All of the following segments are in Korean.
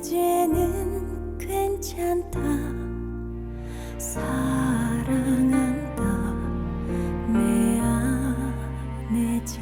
이제는 괜찮다. 사랑한다. 내 안에 자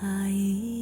爱。一